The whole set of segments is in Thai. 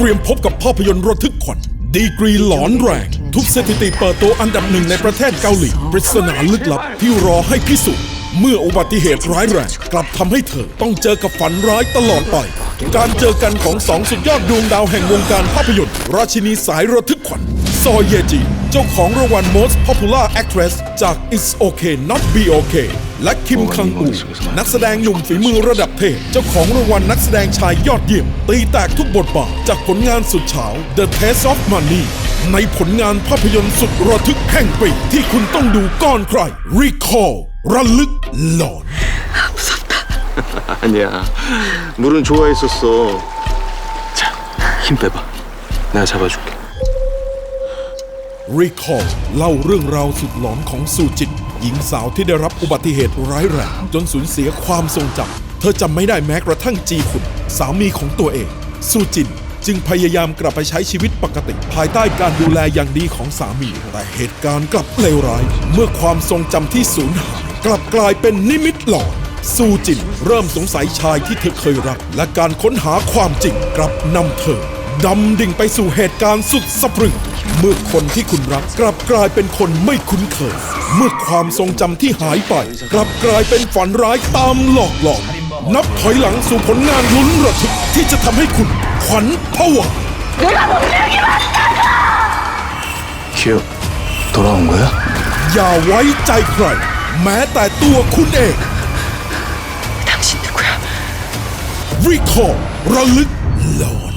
ตรียมพบกับภาพยนตร์ระทึกขวัญดีกรีหลอนแรง ทุบสถิติเปิดตัวอันดับหนึ่งในประเทศเกาหลีปริศนาลึกลับที่รอให้พิสูจน์เมื่ออุบัติเหตุร้ายแรงกลับทำให้เธอต้องเจอกับฝันร้ายตลอดไป การเจอกันของสองสุดยอดดวงดาวแห่งวงการภาพยนตร์ ราชินีสายระทึกขวัญซอเยจี เจ้าของรางวัล Most Popular Actress จาก It's Okay Not Be Okay และคิมคังอู นักแสดงหนุ่มฝีมือระดับเทพ เจ้าของรางวัลนักแสดงชายยอดเยี่ยม ตีแตกทุกบทบาทจากผลงานสุดเฉา The Taste of Money ในผลงานภาพยนตร์สุดระทึกแห่งปีที่คุณต้องดูก่อนใคร Recall ระลึกหลอน 아니야. 물은 좋아했었어. 자, 힘 빼봐. 내가 잡아줄게. Recall เล่าเรื่องราวสุดหลอนของซูจิน หญิงสาวที่ได้รับอุบัติเหตุร้ายแรงจนสูญเสียความทรงจำเธอจำไม่ได้แม้กระทั่งจีขุนสามีของตัวเอง ซูจินจึงพยายามกลับไปใช้ชีวิตปกติ ภายใต้การดูแลอย่างดีของสามี แต่เหตุการณ์กลับเลวร้าย เมื่อความทรงจำที่สูญหายกลับกลายเป็นนิมิตหลอนซูจินเริ่มสงสัยชายที่เธอเคยรัก และการค้นหาความจริงกลับนำเธอ ดำดิ่งไปสู่เหตุการณ์สุดสะพรึง เมื่อคนที่คุณรักกลับกลายเป็นคนไม่คุ้นเคย เมื่อความทรงจำที่หายไป กลับกลายเป็นฝันร้ายตามหลอกหลอน นับถอยหลังสู่ผลงานลุ้นระทึกที่จะทำให้คุณขวัญผวา 기억 돌아온 거야? อย่าไว้ใจใคร แม้แต่ตัวคุณเอง 당신 누구야? Recall ระลึกหลอน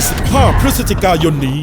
25 พฤศจิกายนนี้